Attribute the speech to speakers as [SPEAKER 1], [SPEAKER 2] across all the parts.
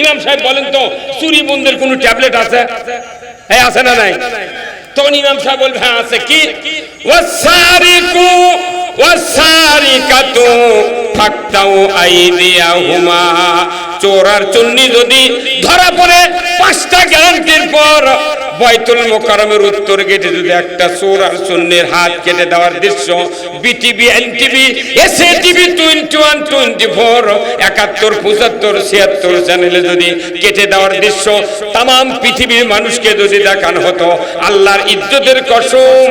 [SPEAKER 1] ইমাম সাহেব বলেন তো, চুরি বন্ধের কোনো ট্যাবলেট আছে? হ্যাঁ আছে না নাই? তখন ইমাম সাহেব বলবে হ্যাঁ আছে। কি? ওয়াসারিকু, ওয়াসারিকাতু, ফাক্তাউ আইদিয়াহুমা। চোরার চুন্নি যদি ধরা পড়ে, পাঁচটা গ্যারান্টির পর বয়তুল মোকারমের উত্তর গেটে যদি একটা চোর আর চুন্নির হাত কেটে দেওয়ার দৃশ্য BTV NTV SA TV twenty one, twenty four, একাত্তর, পঁচাত্তর, ছিয়াত্তর চ্যানেলে যদি কেটে দেওয়ার দৃশ্য তাম পৃথিবীর মানুষকে যদি দেখানো হতো, আল্লাহর ইজ্জতের কসম,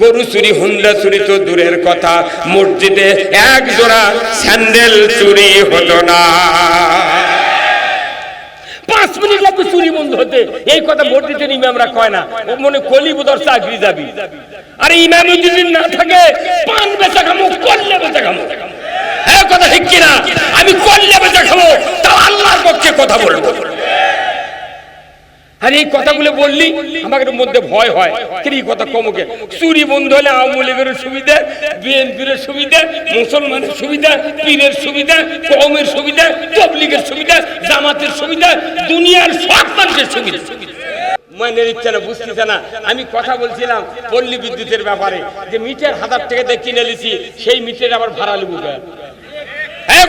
[SPEAKER 1] গরু চুরি, হুন্ডা চুরি তো দূরের কথা, মসজিদে এক জোড়া স্যান্ডেল চুরি হতো না। পাঁচ মিনিট লাগবে চুরি বন্ধ হতে। এই কথা ভোট দিতেন ইমামরা কয় না। ও মনে কলি বোধর চাকরি যাবি। আরে ইমাম যদি না থাকে, পান বেচা খামো করলে বেচা খামো। হ্যাঁ কথা ঠিক কিনা? আমি করলে বেচা খাব তা আল্লাহর পক্ষে কথা বলব। আর এই কথাগুলো বললি আমাদের মধ্যে ভয় হয়। এই কথা কমকে চুরি বন্ধ হলে আওয়ামী লীগের সুবিধা বিএনপির সুবিধা, মুসলমানের সুবিধা, পীরের সুবিধা কমের সুবিধা, তবলিগের সুবিধা, জামাতের সুবিধা, দুনিয়ার সব মানুষের সুবিধা। মানে নিচ্ছে না, বুঝতেছে না। আমি কথা বলছিলাম পল্লী বিদ্যুতের ব্যাপারে, যে মিটার হাজার টাকা দিয়ে কিনে নিছি, সেই মিটার আবার ভাড়া লিবু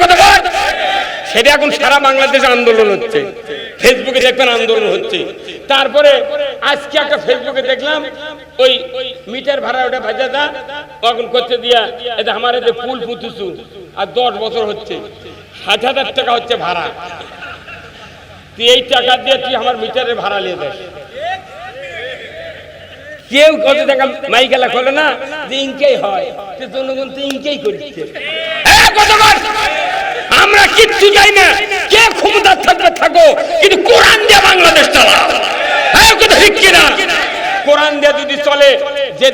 [SPEAKER 1] কথা বল। সেটা এখন সারা বাংলাদেশে আন্দোলন হচ্ছে। ফেসবুকে দেখবেন আন্দোলন হচ্ছে। তারপরে আজকে একটা ফেসবুকে দেখলাম, ওই মিটার ভাড়া ওটা ভাজা দা, তখন করতে দিয়া এটা আমার এতে পুল পুতুছু আর দশ বছর হচ্ছে, ষাট হাজার টাকা হচ্ছে ভাড়া। তুই এই টাকা দিয়ে তুই আমার মিটারের ভাড়া নিয়ে দেয় কেউ কত টাকা মাইকেলা খোলে না, যে ইনকেই হয় জনগণ তো ইনকেই করছে হ্যাঁ? আমরা কিচ্ছু চাই না, কে ক্ষমতা থাকবে থাকো কিন্তু কোরআন দিয়ে বাংলাদেশ চালাও হ্যাঁ কথা ঠিক কিনা কোরআন দিয়ে যদি চলে, যে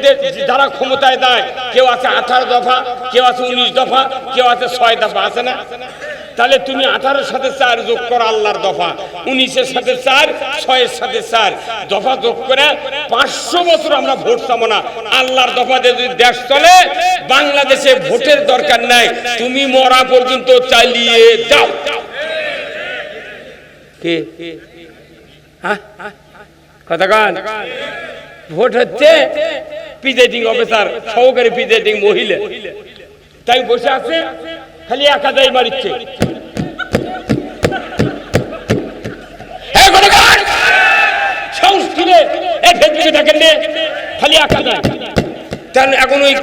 [SPEAKER 1] যারা ক্ষমতায় দেয়, কেউ আছে আঠারো দফা, কেউ আছে উনিশ দফা, কেউ আছে ছয় দফা, আছে না? তাহলে তুমি আঠারোর সাথে চার যোগ করো আল্লাহর দফা, উনিশের সাথে চার, ছয়ের সাথে চার। দফা যোগ করে পাঁচশো বছর আমরা ভোট চাবো না। আল্লাহর দফা দিয়ে যদি দেশ চলে, বাংলাদেশে ভোটের দরকার নাই। তুমি মরা পর্যন্ত চালিয়ে যাও। কে? হ্যাঁ? কথা কান। ভোট হচ্ছে প্রিজাইডিং অফিসার সহকারী প্রিজাইডিং মহিলা। তাই বসে আছে, খালি মারিচ্ছে। খালি একাদাই। তাহলে এখন ওই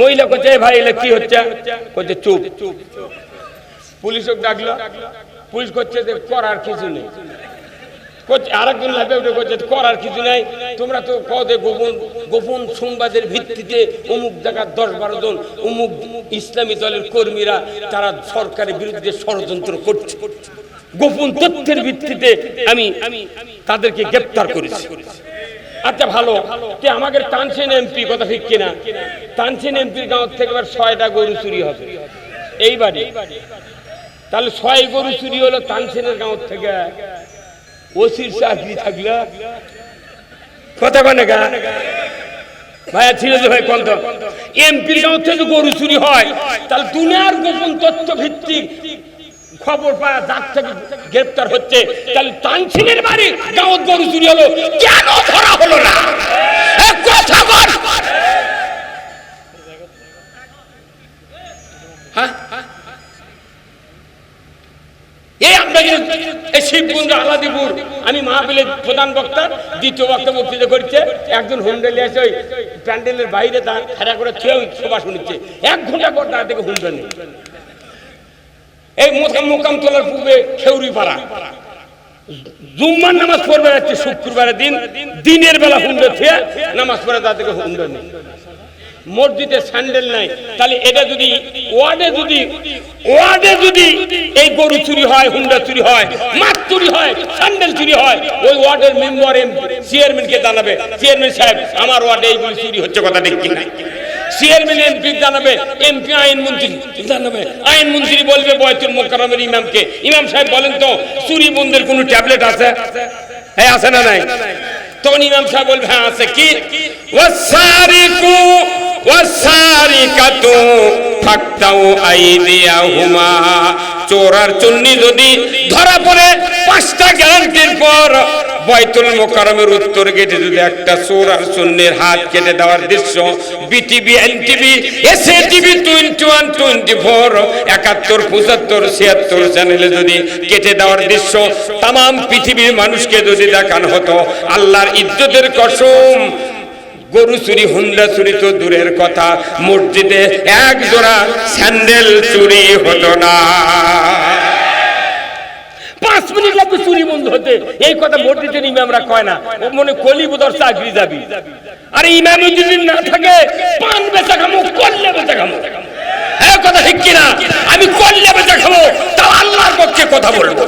[SPEAKER 1] মহিলা ভাই, এলে কি হচ্ছে? চুপ। পুলিশ করছে যে, করার কিছু নেই। আরেকজন করার কিছু নাই। তোমরা তো কদে গোপন গোপন সংবাদের ভিত্তিতে অমুক জায়গার দশ বারো জন, অমুক ইসলামী দলের কর্মীরা, তারা সরকারের বিরুদ্ধে ষড়যন্ত্র করছে। গোপন তথ্যের ভিত্তিতে আমি তাদেরকে গ্রেপ্তার করেছি। আচ্ছা ভালো। তে আমাদের তানসেন এমপি, কথা ঠিক কিনা? তানসেন এমপির গাঁও থেকে এবার ছয়টা গরু চুরি হবে। এইবারে। তাহলে ছয় গরু চুরি হলো তানসেনের গাঁও থেকে। ওসির চাকরি থাকলে? কথা কনে গা? ভাইয়া ছিল যে ভাই কোন এমপির গাঁও থেকে গরু চুরি হয়, তাহলে দুনিয়ার গোপন তথ্য ভিত্তিক খবর পাওয়া যার থেকে গ্রেপ্তার হচ্ছে। তাহলে তানসিনের বাড়ি গাঁত গরু চুরি হলো। কেন ধরা হলো না? কথা বল হ্যাঁ? এই আপনাকে এই শিবকুঞ্জ আলাদিপুর। আমি মাহফিলের প্রধান বক্তা, দ্বিতীয় বক্তা বক্তৃতা করছে। একজন হুন্ডা এসে ওই প্যান্ডেলের বাইরে খেলা করে ওই সভা শুনছে। এক ঘণ্টা পর তার থেকে হুন্ডা নেই এই মোকাম মোকাম তোলার পূর্বে খেউরি পাড়া জুম্মার নামাজ পড়বে শুক্রবারের দিন। দিনের বেলা হুন্ডা থুয়ে নামাজ পড়ে তার থেকে হুন্ডা মসজিদে স্যান্ডেল নাই। তাহলে এটা যদি ওয়ার্ডে যদি ওয়ার্ডে যদি এই গরু চুরি হয়, হুন্ডা চুরি হয়, মাছ চুরি হয়, স্যান্ডেল চুরি হয়, ওই ওয়ার্ডের মেম্বার চেয়ারম্যানকে জানাবে। চেয়ারম্যান সাহেব, আমার ওয়ার্ডে এইগুলি চুরি হচ্ছে কথা কিনা? চেয়ারম্যান এমপি জানাবে, এমপি আইন জানাবে। আইন বলবে বয়তুল ইমামকে। ইমাম সাহেব বলেন তো, চুরি বন্ধের কোনো ট্যাবলেট আছে? হ্যাঁ আছে না নাই? তখন ইমাম সাহেব বলবে হ্যাঁ আছে। কি? ওয়াসারিকাতু ফাক্তাউ আইদিয়াহুমা। চোর চুন্নি যদি ধরা পড়ে, পাঁচটা গ্যারান্টির পর বয়তুল মোকারমের উত্তর গেটে যদি একটা চোর আর শূন্যের হাত কেটে দেওয়ার দৃশ্য, BTV, NTV SA TV twenty one twenty four একাত্তর, পঁচাত্তর, ছিয়াত্তর চ্যানেলে যদি কেটে দেওয়ার দৃশ্য তাম পৃথিবীর মানুষকে যদি দেখানো হতো, আল্লাহর ইজ্জতের কসম গরু চুরি, হুন্ডা চুরি তো দূরের কথা। মসজিদে এক জোড়া স্যান্ডেল চুরি হতো না। পাঁচ মিনিট লাগবে চুরি বন্ধ হতে। এই কথা মসজিদের ইমামরা কয় না। ও মনে কলি বোধর চাকরি যাবি। আরে ইমাম যদি না থাকে, পান বেচা খামো করলে বেচা খামো। হ্যাঁ কথা ঠিক কিনা? আমি করলে বেচা খাব তাও আল্লাহর পক্ষে কথা বলব।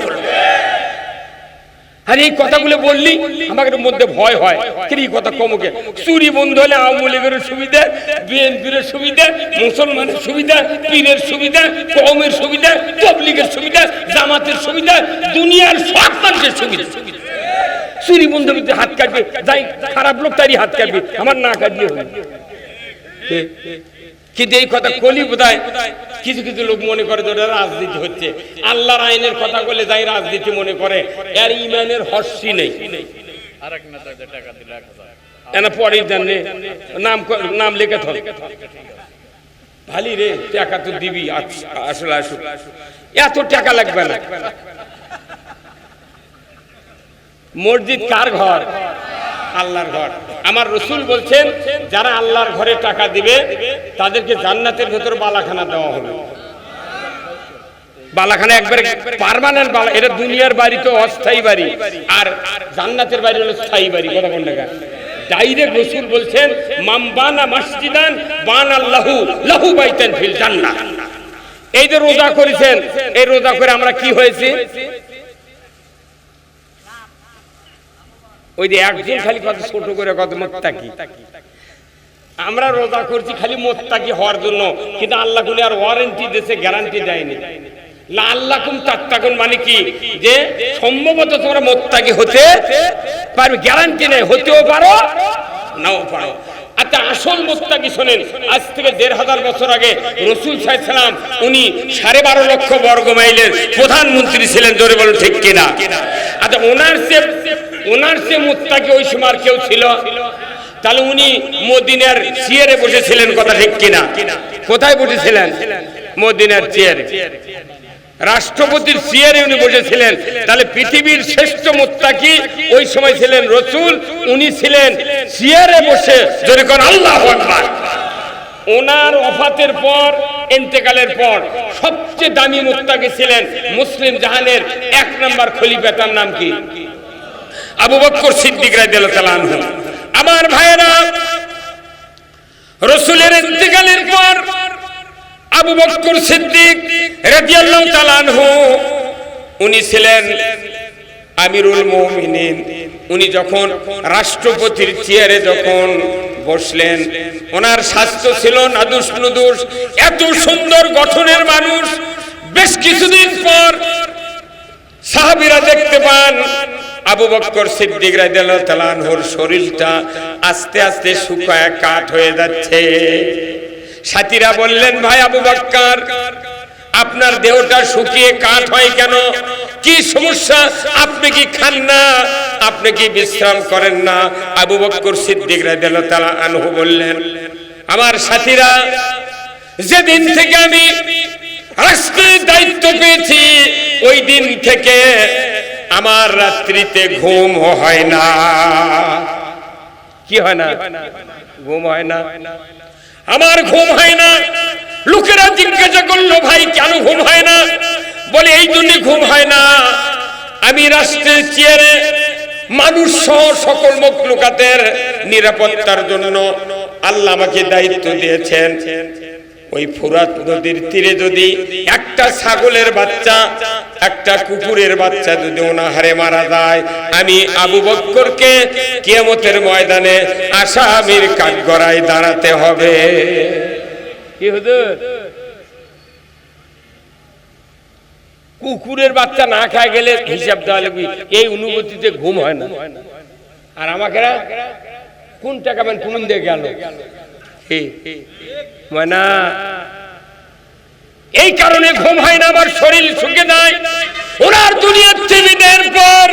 [SPEAKER 1] আর এই কথাগুলো বললি আমাদের মধ্যে ভয় হয়। এই কথা কমকে চুরি বন্ধ হলে আওয়ামী লীগের সুবিধা বিএনপির সুবিধা, মুসলমানের সুবিধা, পীরের সুবিধা কমের সুবিধা, তবলিগের সুবিধা, জামাতের সুবিধা, দুনিয়ার সব মানুষের সুবিধা। চুরি বন্ধ হাত কাটবে, যাই খারাপ লোক তারই হাত কাটবে, আমার না কাটলে হবে কিন্তু এই কথা কলি বোধহয় কিছু কিছু লোক মনে করে যে রাজনীতি হচ্ছে। আল্লাহর আইনের কথা বলে যাই রাজনীতি মনে করে এর ইমানের হর্ষি নেই।
[SPEAKER 2] আরেক নেতা যে টাকা দিল এক হাজার।
[SPEAKER 1] এনা পরে জানলে নাম নাম লিখে থ ভালি রে টাকা তো দিবি আস- আসলে আসুক। এত টাকা লাগবে না। মসজিদ কার ঘর? আল্লাহর ঘর। আমার রসুল বলছেন যারা আল্লাহর ঘরে টাকা দিবে তাদেরকে জান্নাতের ভেতর বালাখানা দেওয়া হবে বালাখানা একবারে পার্মানেন্ট বালা এটা দুনিয়ার বাড়ি তো অস্থায়ী বাড়ি। আর জান্নাতের বাড়ি হলো স্থায়ী বাড়ি। কথা কোন? ডাইরেক্ট রসুল বলছেন বানা লাহু লাহু বাইতেন ফিল জান্নাত এই যে রোজা করেছেন, এই রোজা করে আমরা কি হয়েছে? ওই যে একজন খালি কত ছোট করে, কত মোত্তাকি। আমরা রোজা করছি খালি মোত্তাকি হওয়ার জন্য, কিন্তু আল্লাহ গুলি আর ওয়ারেন্টি দিয়েছে গ্যারান্টি দেয়নি। মানে কি? যে সম্ভবত তোমরা হতে পারবে গ্যারান্টি হতেও পারো, নাও পারো। আচ্ছা আসল শোনেন, আজ থেকে দেড় হাজার বছর আগে রসুল উনি সাড়ে বারো লক্ষ বর্গ মাইলের প্রধানমন্ত্রী ছিলেন, জোরে বলুন, ঠিক কিনা? আচ্ছা ওনার সে ওনার সে মোত্তাকি ওই সময় কেউ ছিল? তাহলে উনি মদিনার চেয়ারে বসেছিলেন, কথা ঠিক কিনা? কোথায় বসেছিলেন? মদিনার চেয়ারে রাষ্ট্রপতির চেয়ারে উনি বসেছিলেন। তাহলে পৃথিবীর শ্রেষ্ঠ মোত্তাকি ওই সময় ছিলেন রসুল, উনি ছিলেন চেয়ারে বসে যদি কোন, আল্লাহ ওনার অফাতের পর, ইন্তেকালের পর সবচেয়ে দামি মোত্তাকি ছিলেন মুসলিম জাহানের এক নম্বর খলিফা তার নাম কি? আবু বক্কর সিদ্দিক রাদিয়াল্লাহু তাআলা আনহু। আমার ভাইয়েরা, রসুলের ইন্তেকালের পর আবু বক্কর সিদ্দিক রাদিয়াল্লাহু তাআলা আনহু, উনি ছিলেন আমিরুল মুমিনিন। উনি যখন রাষ্ট্রপতির চেয়ারে যখন বসলেন, ওনার স্বাস্থ্য ছিল নাদুস নুদুস, এত সুন্দর গঠনের মানুষ। বেশ কিছুদিন পর সাহাবিরা দেখতে পান আবু বক্কর সিদ্দিক রাদিয়াল্লাহু তাআলা আনহুর শরীরটা আস্তে আস্তে শুকায় কাঠ হয়ে যাচ্ছে। সাথীরা বললেন, ভাই আবু বক্কর, আপনার দেহটা শুকিয়ে কাঠ হয় কেন? কি সমস্যা? আপনি কি খান না? আপনি কি বিশ্রাম করেন না? আবু বক্কর সিদ্দিক রাদিয়াল্লাহু তাআলা আনহু বললেন, আমার সাথীরা, যেদিন থেকে আমি রাষ্ট্রের দায়িত্ব পেয়েছি, ওই দিন থেকে আমার রাত্রিতে ঘুম হয় না। কি হয় না? ঘুম হয় না। আমার ঘুম হয় না। লোকেরা জিজ্ঞাসা করল ভাই কেন ঘুম হয় না? বলে এই জন্য ঘুম হয় না। আমি রাষ্ট্রের চেয়ারে মানুষ সহ সকল মকলুকাতের নিরাপত্তার জন্য আল্লাহ আমাকে দায়িত্ব দিয়েছেন। ওই ফুরাত নদীর তীরে যদি একটা ছাগলের বাচ্চা, একটা কুকুরের বাচ্চা যদি অনাহারে মারা যায়, আমি আবু বক্করকে কিয়ামতের ময়দানে আসামির কাঠগড়ায় দাঁড়াতে হবে। কি কুকুরের বাচ্চা না খায় গেলে হিসাব দেওয়া লাগবে। এই অনুভূতিতে ঘুম হয় না। আর আমাকে কোন টাকা মানে কোন দিয়ে গেল? মানা এই কারণে ঘুম হয় না, আমার শরীর শুকে নাই। ওনার দুনিয়ার টিভিদের পর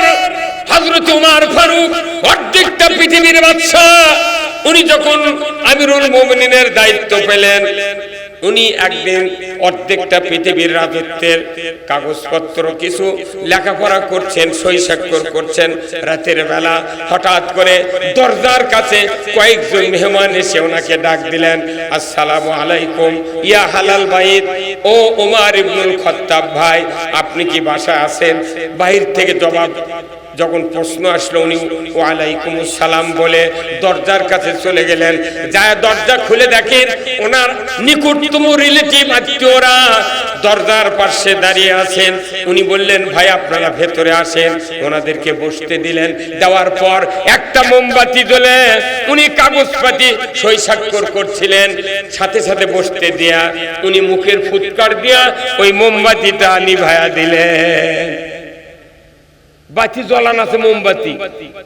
[SPEAKER 1] হজরত উমার ফারুক, অর্ধেকটা পৃথিবীর বাদশাহ, উনি যখন আমিরুল মোমিনের দায়িত্ব পেলেন উনি একদিন অর্ধেকটা পৃথিবীর রাজত্বের কাগজপত্র কিছু লেখাপড়া করছেন স্বাক্ষর করছেন। রাতের বেলা হঠাৎ করে দরজার কাছে কয়েকজন মেহমান এসে ওনাকে ডাক দিলেন, আসসালামু আলাইকুম, ইয়া হালাল বাইত, ও ওমার ইবনুল খত্তাব ভাই, আপনি কি বাসায় আছেন? বাহির থেকে জবাব যখন প্রশ্ন আসলো উনি ওয়ালাইকুম সালাম বলে দরজার কাছে চলে গেলেন। যায় দরজা খুলে দেখেন ওনার নিকটতম রিলেটিভ আত্মীয়রা দরজার পাশে দাঁড়িয়ে আছেন। উনি বললেন, ভাই, আপনারা ভেতরে আসেন। ওনাদেরকে বসতে দিলেন। দেওয়ার পর একটা মোমবাতি জ্বলে উনি কাগজপাতি সই স্বাক্ষর করছিলেন। সাথে সাথে বসতে দিয়া উনি মুখের ফুৎকার দিয়া ওই মোমবাতিটা নিভায়া দিলেন। বাতি জ্বলান আছে মোমবাতি।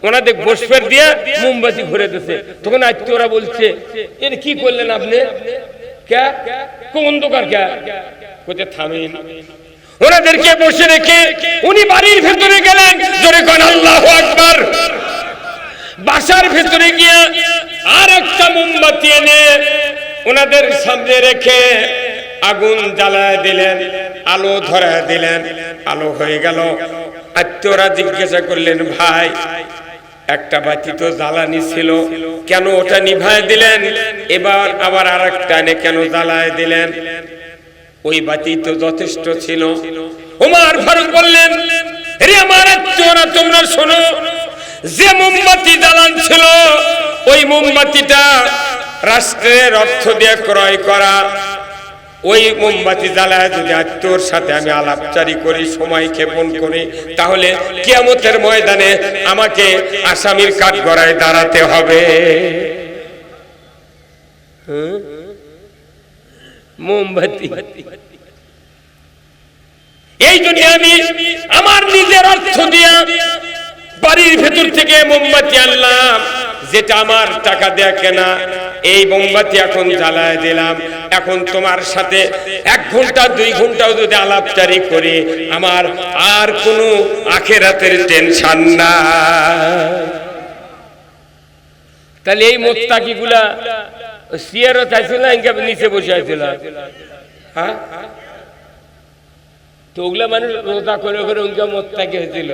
[SPEAKER 1] ওনাদের বসফের দিয়ে মোমবাতি ঘুরে দিছে। তখন আত্মীয়রা বলছে, এর কি করলেন আপনি? কে? কোন অন্ধকার কে? কোথায় থামেন। ওনাদেরকে বসে রেখে উনি বাড়ির ভেতরে গেলেন। জোরে কোন, আল্লাহ আকবার! বাসার ভেতরে গিয়ে আর একটা মোমবাতি এনে ওনাদের সামনে রেখে আগুন জ্বালায় দিলেন, আলো ধরায় দিলেন, আলো হয়ে গেল। আত্মীয়রা জিজ্ঞাসা করলেন, ভাই, একটা বাতি তো জ্বালানি ছিল। কেন ওটা নিভায় দিলেন? এবার আবার আর একটা এনে কেন জ্বালায় দিলেন? ওই বাতি তো যথেষ্ট ছিল। ওমার ফারুক বললেন রে আমার আত্মীয়রা, তোমরা শোনো, যে মোমবাতি জ্বালান ছিল, ওই মোমবাতিটা রাষ্ট্রের অর্থ দিয়ে ক্রয় করা। ওই মোমবাতি জ্বালায় যদি আত্মীয়র সাথে আমি আলাপচারি করি সময় ক্ষেপণ করি তাহলে কিয়ামতের ময়দানে আমাকে আসামির কাঠ গড়ায় দাঁড়াতে হবে। হুম? মোমবাতি। এই জন্য আমি আমার নিজের অর্থ দিয়া বাড়ির ভেতর থেকে মোমবাতি আনলাম যেটা আমার টাকা দেয়া কেনা। এই মোমবাতি এখন জ্বালায় দিলাম। এখন তোমার সাথে এক ঘণ্টা, দুই ঘন্টাও যদি আলাপচারি করি, আমার আর কোনো আখেরাতের টেনশন না তাহলে এই মোত্তাকি গুলা সিয়ারও চাইছিল না ইনকে নিচে বসে আছিল হ্যাঁ? তো ওগুলা মানুষ রোজা করে করে উনকে মোত্তাকি হয়েছিল